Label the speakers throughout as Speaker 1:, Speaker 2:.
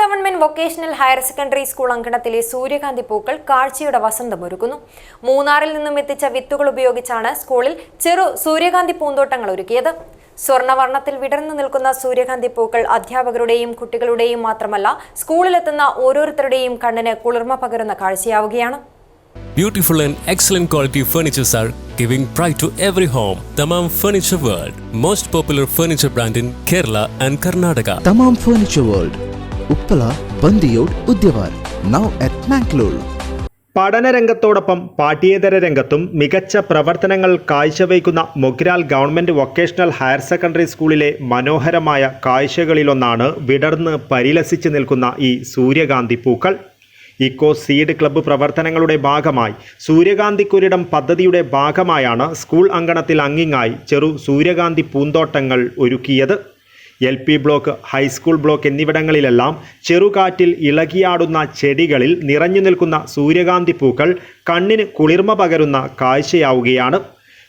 Speaker 1: Government vocational higher secondary school അങ്കണത്തിലെ സൂര്യകാന്തി പൂക്കൾ കാഴ്ചയുടെ വസന്തമൊരുക്കുന്നു മൂന്നാറിൽ നിന്നും എത്തിച്ച വിത്തുകൾ ഉപയോഗിച്ചാണ് സ്കൂളിൽ ചെറു സൂര്യകാന്തി പൂന്തോട്ടങ്ങൾ ഒരുക്കിയത് സ്വർണവർണത്തിൽ വിടർന്നു നിൽക്കുന്ന സൂര്യകാന്തി പൂക്കൾ അധ്യാപകരുടെയും കുട്ടികളുടെയും മാത്രമല്ല സ്കൂളിലെത്തുന്ന ഓരോരുത്തരുടെയും കണ്ണിന് കുളിർമ പകരുന്ന കാഴ്ചയാവുകയാണ്
Speaker 2: Beautiful and excellent quality furnitures are giving pride to every home. Tamam Furniture World, most popular furniture brand in Kerala and Karnataka.
Speaker 3: Tamam Furniture world Uppala Bandiyod Udyavar. Now at Mangalore
Speaker 4: പഠനരംഗത്തോടൊപ്പം പാഠ്യേതര രംഗത്തും മികച്ച പ്രവർത്തനങ്ങൾ കാഴ്ചവയ്ക്കുന്ന Mogral government vocational higher secondary സ്കൂളിലെ മനോഹരമായ കാഴ്ചകളിലൊന്നാണ് വിടർന്ന് പരിലസിച്ച് നിൽക്കുന്ന ഈ സൂര്യകാന്തി പൂക്കൾ. ഇക്കോ സീഡ് ക്ലബ്ബ് പ്രവർത്തനങ്ങളുടെ ഭാഗമായി സൂര്യകാന്തിക്കൊരിടം പദ്ധതിയുടെ ഭാഗമായാണ് സ്കൂൾ അങ്കണത്തിൽ അങ്ങിങ്ങായി ചെറു സൂര്യകാന്തി പൂന്തോട്ടങ്ങൾ ഒരുക്കിയത്. L P block high school block എന്നിവിടങ്ങളിലെല്ലാം ചെറുകാറ്റിൽ ഇളകിയാടുന്ന ചെടികളിൽ നിറഞ്ഞു നിൽക്കുന്ന സൂര്യകാന്തി പൂക്കൾ കണ്ണിന് കുളിർമ പകരുന്ന കാഴ്ചയാവുകയാണ്.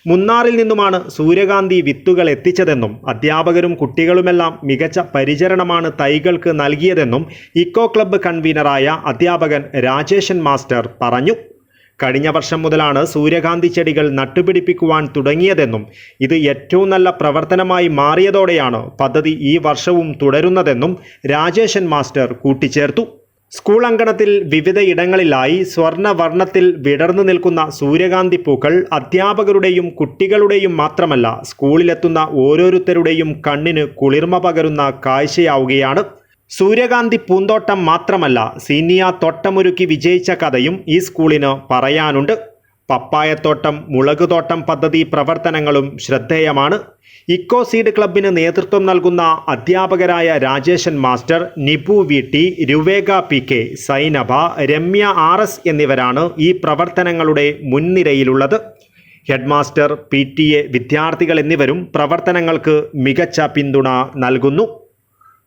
Speaker 4: മുന്നാറിൽ നിന്നുമാണ് സൂര്യകാന്തി വിത്തുകൾ എത്തിച്ചതെന്നും അധ്യാപകരും കുട്ടികളുമെല്ലാം മികച്ച പരിചരണമാണ് തൈകൾക്ക് നൽകിയതെന്നും ഇക്കോ ക്ലബ്ബ് കൺവീനറായ അധ്യാപകൻ രാജേഷൻ മാസ്റ്റർ പറഞ്ഞു. കഴിഞ്ഞ വർഷം മുതലാണ് സൂര്യകാന്തി ചെടികൾ നട്ടുപിടിപ്പിക്കുവാൻ തുടങ്ങിയതെന്നും ഇത് ഏറ്റവും നല്ല പ്രവർത്തനമായി മാറിയതോടെയാണ് പദ്ധതി ഈ വർഷവും തുടരുന്നതെന്നും രാജേശൻ മാസ്റ്റർ കൂട്ടിച്ചേർത്തു. സ്കൂൾ അങ്കണത്തിൽ വിവിധ ഇടങ്ങളിലായി സ്വർണവർണത്തിൽ വിടർന്നു നിൽക്കുന്ന സൂര്യകാന്തി പൂക്കൾ അധ്യാപകരുടെയും കുട്ടികളുടെയും മാത്രമല്ല സ്കൂളിലെത്തുന്ന ഓരോരുത്തരുടെയും കണ്ണിന് കുളിർമ പകരുന്ന കാഴ്ചയാവുകയാണ്. സൂര്യകാന്തി പൂന്തോട്ടം മാത്രമല്ല സീനിയ തോട്ടമൊരുക്കി വിജയിച്ച കഥയും ഈ സ്കൂളിന് പറയാനുണ്ട്. പപ്പായത്തോട്ടം മുളകുതോട്ടം പദ്ധതി പ്രവർത്തനങ്ങളും ശ്രദ്ധേയമാണ്. ഇക്കോ സീഡ് ക്ലബിന് നേതൃത്വം നൽകുന്ന അധ്യാപകരായ Rajeshan master Nipu V T രുവേഗ P K Sainaba Ramya R S എന്നിവരാണ് ഈ പ്രവർത്തനങ്ങളുടെ മുൻനിരയിലുള്ളത്. ഹെഡ്മാസ്റ്റർ പി ടി എ വിദ്യാർത്ഥികൾ എന്നിവരും പ്രവർത്തനങ്ങൾക്ക് മികച്ച പിന്തുണ നൽകുന്നു.